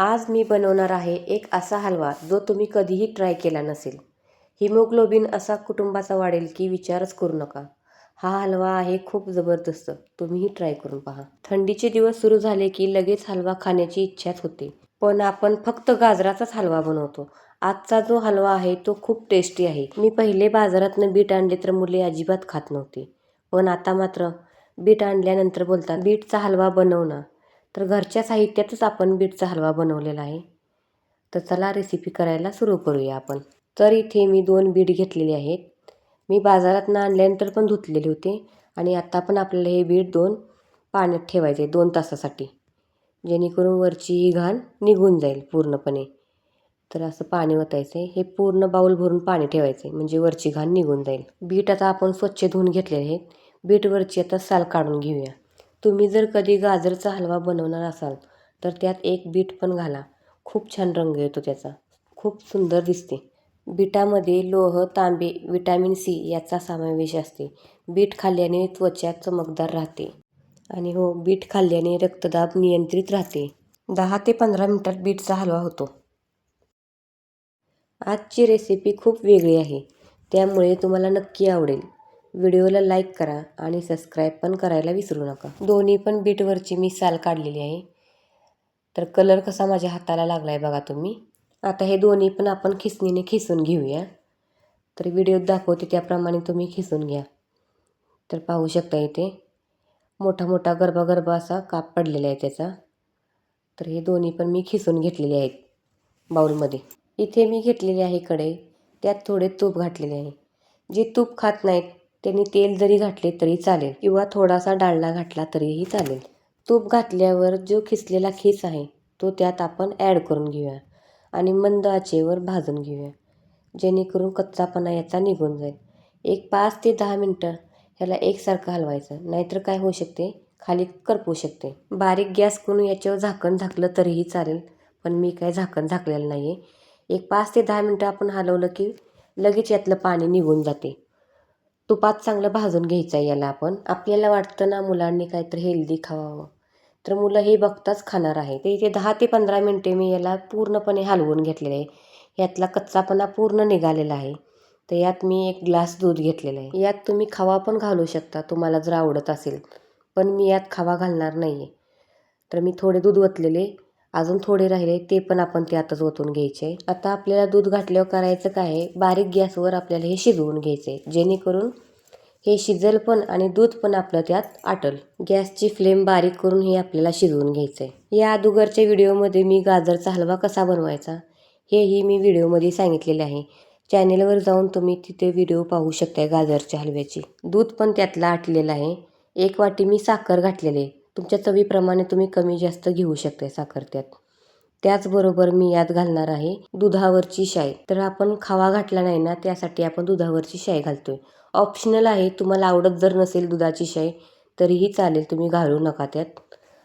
आज मी बनवणार आहे एक असा हलवा जो तुम्ही कधीही ट्राय केला नसेल. हिमोग्लोबिन असा कुटुंबाचा वाढेल की विचारच करू नका. हा हलवा आहे खूप जबरदस्त. तुम्हीही ट्राय करून पहा. थंडीचे दिवस सुरू झाले की लगेच हलवा खाण्याची इच्छाच होते. पण आपण फक्त गाजराचाच हलवा बनवतो. आजचा जो हलवा आहे तो खूप टेस्टी आहे. मी पहिले बाजारातनं बीट आणले तर मुले अजिबात खात नव्हती. पण आता मात्र बीट आणल्यानंतर बोलतात बीटचा हलवा बनवणं तर घरच्या साहित्यातच आपण बीटचा हलवा बनवलेला आहे. तर चला रेसिपी करायला सुरू करूया आपण. तर इथे मी दोन बीट घेतलेले आहेत. मी बाजारातनं आणल्यानंतर पण धुतलेले होते आणि आत्ता पण आपल्याला हे बीट दोन पाण्यात ठेवायचे दोन तासासाठी. जेणेकरून वरची ही घाण निघून जाईल पूर्णपणे. तर असं पाणी ओतायचं आहे हे पूर्ण बाऊल भरून पाणी ठेवायचं आहे म्हणजे वरची घाण निघून जाईल. बीट आता आपण स्वच्छ धुवून घेतलेले आहेत. बीटवरची आता साल काढून घेऊया. तुम्ही जर कधी गाजरचा हलवा बनवणार असाल तर त्यात एक बीट पण घाला. खूप छान रंग येतो त्याचा. खूप सुंदर दिसते. बीटामध्ये लोह तांबे विटॅमिन सी याचा समावेश असते. बीट खाल्ल्याने त्वचा चमकदार राहते. आणि हो बीट खाल्ल्याने रक्तदाब नियंत्रित राहते. दहा ते पंधरा मिनटात बीटचा हलवा होतो. आजची रेसिपी खूप वेगळी आहे. त्यामुळे तुम्हाला नक्की आवडेल. व्हिडिओला लाईक करा आणि सबस्क्राईब पण करायला विसरू नका. दोन्ही पण बीटवरची मी साल काढलेली आहे. तर कलर कसा माझ्या हाताला लागला आहे बघा तुम्ही. आता हे दोन्ही पण आपण खिसणीने खिसून घेऊया. तर व्हिडिओत दाखवते त्याप्रमाणे तुम्ही खिसून घ्या. तर पाहू शकता इथे मोठा मोठा गरबा गरबा असा काप पडलेला आहे त्याचा. तर हे दोन्ही पण मी खिसून घेतलेले आहेत बाऊलमध्ये इथे मी घेतलेले आहे कडे त्यात थोडे तूप घातलेले आहे. जे तूप खात नाहीत त्यांनी तेल जरी घातले तरी चालेल. किंवा थोडासा डाळला घातला तरीही चालेल. तूप घातल्यावर जो खिसलेला खीस आहे तो त्यात आपण ॲड करून घेऊया. आणि मंद आचेवर भाजून घेऊया. जेणेकरून कच्चापणा याचा निघून जाईल. एक पाच ते दहा मिनटं ह्याला एकसारखं हलवायचं. नाहीतर काय होऊ शकते? खाली करपू शकते. बारीक गॅस करून याच्यावर झाकण झाकलं तरीही चालेल. पण मी काय झाकण झाकलेलं नाही आहे एक पाच ते दहा मिनटं आपण हलवलं की लगेच यातलं पाणी निघून जाते. तुपात चांगलं भाजून घ्यायचं आहे याला आपण. आपल्याला वाटतं ना मुलांनी काहीतरी हेल्दी खावावं. तर मुलं हे बघताच खाणार आहे ते इथे दहा ते पंधरा मिनटे मी याला पूर्णपणे हलवून घेतलेलं आहे यातला कच्चापणा पूर्ण निघालेला आहे. तर यात मी एक ग्लास दूध घेतलेलं आहे. यात तुम्ही खवा पण घालू शकता तुम्हाला जर आवडत असेल. पण मी यात खवा घालणार नाही आहे तर मी थोडे दूध ओतलेले. अजून थोडे राहिले ते पण आपण ते आताच ओतून घ्यायचे. आता आपल्याला दूध घातल्यावर करायचं काय आहे? बारीक गॅसवर आपल्याला हे शिजवून घ्यायचं आहे जेणेकरून हे शिजेल पण आणि दूध पण आपलं त्यात आटल. गॅसची फ्लेम बारीक करून हे आपल्याला शिजवून घ्यायचं आहे या अगोदरच्या व्हिडिओमध्ये मी गाजरचा हलवा कसा बनवायचा हेही मी व्हिडिओमध्ये सांगितलेले आहे. चॅनेलवर जाऊन तुम्ही तिथे व्हिडिओ पाहू शकताय गाजरच्या हलव्याची. दूध पण त्यातलं आटलेलं आहे. एक वाटी मी साखर घातलेली तुमच्या चवीप्रमाणे तुम्ही कमी जास्त घेऊ शकताय साखर त्यात. त्याचबरोबर मी यात घालणार आहे दुधावरची शाई. तर आपण खावा घातला नाही ना त्यासाठी आपण दुधावरची शाई घालतो आहे ऑप्शनल आहे तुम्हाला आवडत जर नसेल दुधाची शाई तरीही चालेल तुम्ही घालू नका त्यात.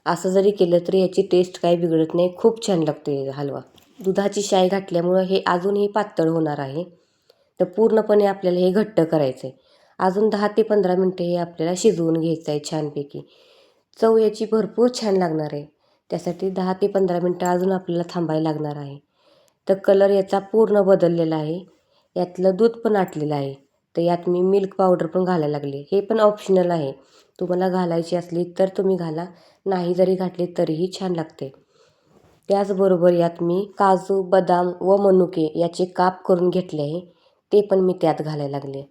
असं जरी केलं तरी याची टेस्ट काही बिघडत नाही खूप छान लागते हलवा. दुधाची शाई घातल्यामुळं हे अजूनही पातळ होणार आहे. तर पूर्णपणे आपल्याला हे घट्ट करायचं आहे अजून दहा ते पंधरा मिनटं हे आपल्याला शिजवून घ्यायचं आहे छानपैकी. चव याची भरपूर छान लागणार आहे. त्यासाठी दहा ते पंधरा मिनटं अजून आपल्याला थांबायला लागणार आहे. तर कलर याचा पूर्ण बदललेला आहे. यातलं दूध पण आटलेलं आहे. तर यात मी मिल्क पावडर पण घालायला लागले. हे पण ऑप्शनल आहे. तुम्हाला घालायची असली तर तुम्ही घाला. नाही जरी घातली तरीही छान लागते. त्याचबरोबर यात मी काजू बदाम व मनुके याचे काप करून घेतले आहे. ते पण मी त्यात घालायला लागले.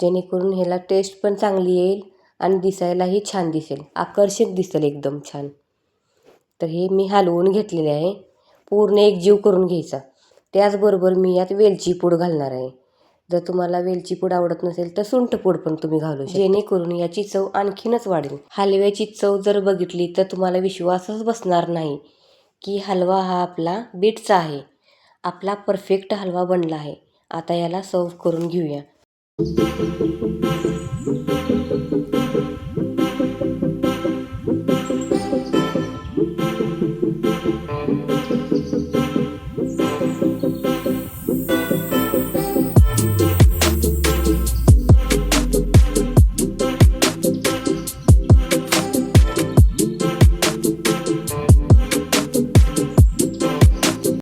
जेणेकरून ह्याला टेस्ट पण चांगली येईल. आणि दिसायलाही छान दिसेल. आकर्षक दिसेल एकदम छान. तर हे मी हलवून घेतलेले आहे. पूर्ण एक जीव करून घ्यायचा. त्याचबरोबर मी यात वेलची पूड घालणार आहे. जर तुम्हाला वेलची पूड आवडत नसेल तर सुंठ पूड पण तुम्ही घालू जेणेकरून याची चव आणखीनच वाढेल. हलव्याची चव जर बघितली तर तुम्हाला विश्वासच बसणार नाही की हलवा हा आपला बीटचा आहे. आपला परफेक्ट हलवा बनला आहे. आता याला सर्व करून घेऊया.